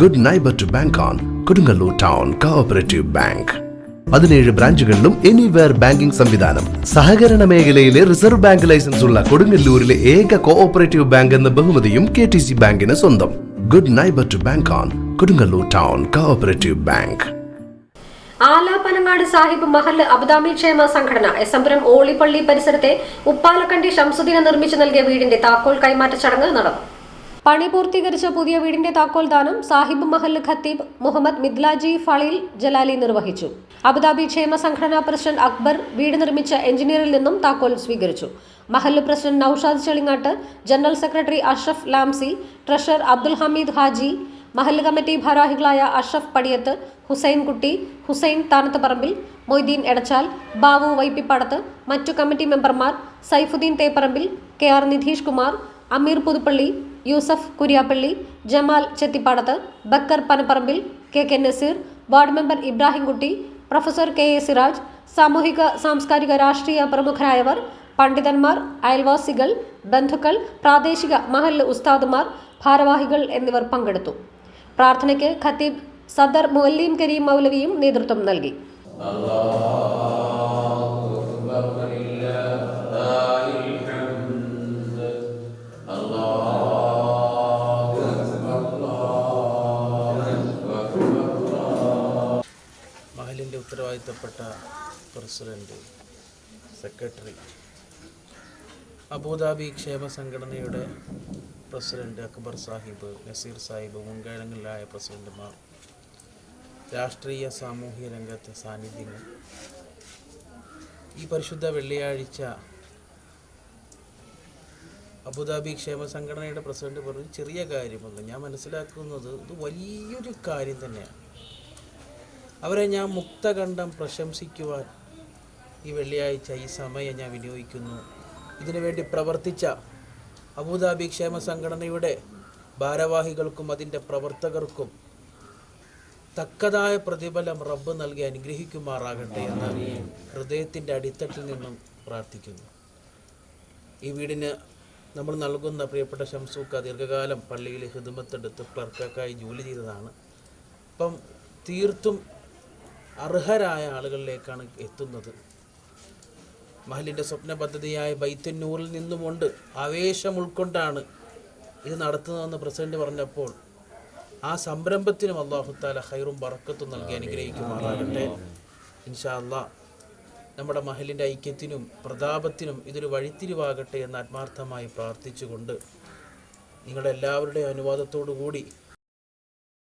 Good neighbour to bank on Kodungallur town cooperative bank പതിനേഴ് ബ്രാഞ്ചുകളിലും anywhere banking സംവിധാനം. സഹകരണ മേഖലയിലെ റിസർവ് ബാങ്ക് ലൈസൻസ് ഉള്ള കൊടുങ്ങല്ലൂരിലെ ഏക കോഓപ്പറേറ്റീവ് ബാങ്ക് എന്ന ബഹുമതിയും കെ ടി സി ബാങ്കിന് സ്വന്തം. Good neighbour to bank on Kodungallur town cooperative bank Ala Panangad Sahib മഹല്ല് അബുദാമി ക്ഷേമ സംഘടന എസ് എംപുരം ഓളിപ്പള്ളി പരിസരത്തെ ഉപ്പാലക്കണ്ടി ഷംസുദ്ദീനെ നിർമ്മിച്ചു നൽകിയ വീടിന്റെ താക്കോൽ കൈമാറ്റ ചടങ്ങ് നടന്നു. പണി പൂർത്തീകരിച്ച പുതിയ വീടിന്റെ താക്കോൽദാനം സാഹിബ് മഹൽ ഖത്തീബ് മുഹമ്മദ് മിദ്ലാജി ഫളീൽ ജലാലി നിർവഹിച്ചു. അബുദാബി ക്ഷേമ സംഘടനാ പ്രസിഡന്റ് അക്ബർ വീട് നിർമ്മിച്ച എഞ്ചിനീയറിൽ നിന്നും താക്കോൽ സ്വീകരിച്ചു. Mahal president Naushad Chelingat general secretary Ashraf Lamsi treasurer Abdul Hameed Haji Mahal committee ഭാരവാഹികളായ അഷ്റഫ് പടിയത്ത് ഹുസൈൻ കുട്ടി ഹുസൈൻ താനത്തുപറമ്പിൽ മൊയ്തീൻ എടച്ചാൽ ബാവു വൈപ്പിപ്പാടത്ത് മറ്റു കമ്മിറ്റി മെമ്പർമാർ Saifuddin Theparambil K R Nidheesh Kumar Ameer Puthuppally Yusuf Kuriyappally Jamal Chethippadath Bakkar Panaparambil K K Naseer ward member Ibrahimkutty professor K A Siraj സാമൂഹിക സാംസ്കാരിക രാഷ്ട്രീയ പ്രമുഖരായവർ പണ്ഡിതന്മാർ അയൽവാസികൾ ബന്ധുക്കൾ പ്രാദേശിക മഹല്ല് ഉസ്താദുമാർ ഭാരവാഹികൾ എന്നിവർ പങ്കെടുത്തു. പ്രാർത്ഥനയ്ക്ക് ഖത്തീബ് സദർ മുഅല്ലീം കരീം മൗലവിയും നേതൃത്വം നൽകി. മഹലിന്റെ ഉത്തരവാദിത്തപ്പെട്ട പ്രസിഡന്റ് സെക്രട്ടറി അബുദാബി ക്ഷേമ സംഘടനയുടെ പ്രസിഡന്റ് അക്ബർ സാഹിബ് നസീർ സാഹിബ് മുൻകാലങ്ങളിലായ പ്രസിഡന്റുമാർ രാഷ്ട്രീയ സാമൂഹ്യ രംഗത്തെ സാന്നിധ്യങ്ങൾ. ഈ പരിശുദ്ധ വെള്ളിയാഴ്ച അബുദാബി ക്ഷേമ സംഘടനയുടെ പ്രസിഡന്റ് പറഞ്ഞു ചെറിയ കാര്യമല്ല ഞാൻ മനസ്സിലാക്കുന്നത് ഇത് വലിയൊരു കാര്യം തന്നെയാണ്. അവരെ ഞാൻ മുക്തകണ്ഠം പ്രശംസിക്കുവാൻ ഈ വെള്ളിയാഴ്ച ഈ സമയം ഞാൻ വിനിയോഗിക്കുന്നു. ഇതിനുവേണ്ടി പ്രവർത്തിച്ച അബുദാബി ക്ഷേമ സംഘടനയുടെ ഭാരവാഹികൾക്കും അതിന്റെ പ്രവർത്തകർക്കും തക്കതായ പ്രതിഫലം റബ്ബ് നൽകി അനുഗ്രഹിക്കുമാറാകട്ടെ എന്ന് ഹൃദയത്തിന്റെ അടിത്തട്ടിൽ നിന്നും പ്രാർത്ഥിക്കുന്നു. ഈ വീടിന് നമ്മൾ നൽകുന്ന പ്രിയപ്പെട്ട ഷംസൂക്ക ദീർഘകാലം പള്ളിയിൽ ഹിദുമത്തെടുത്ത് ക്ലർക്കായി ജോലി ചെയ്തതാണ്. അപ്പം തീർത്തും അർഹരായ ആളുകളിലേക്കാണ് എത്തുന്നത്. മഹലിന്റെ സ്വപ്ന പദ്ധതിയായ ബൈത്തന്നൂറിൽ നിന്നുമുണ്ട് ആവേശം ഉൾക്കൊണ്ടാണ് ഇത് നടത്തുന്നതെന്ന് പ്രസിഡന്റ് പറഞ്ഞപ്പോൾ ആ സംരംഭത്തിനും അള്ളാഹുത്താല ഹൈറും ബറക്കത്തും നൽകി അനുഗ്രഹിക്കുമാറാകട്ടെ. ഇൻഷാ നമ്മുടെ മഹലിന്റെ ഐക്യത്തിനും പ്രതാപത്തിനും ഇതൊരു വഴിത്തിരിവാകട്ടെ എന്ന് ആത്മാർത്ഥമായി പ്രാർത്ഥിച്ചുകൊണ്ട് നിങ്ങളുടെ എല്ലാവരുടെയും അനുവാദത്തോടു കൂടി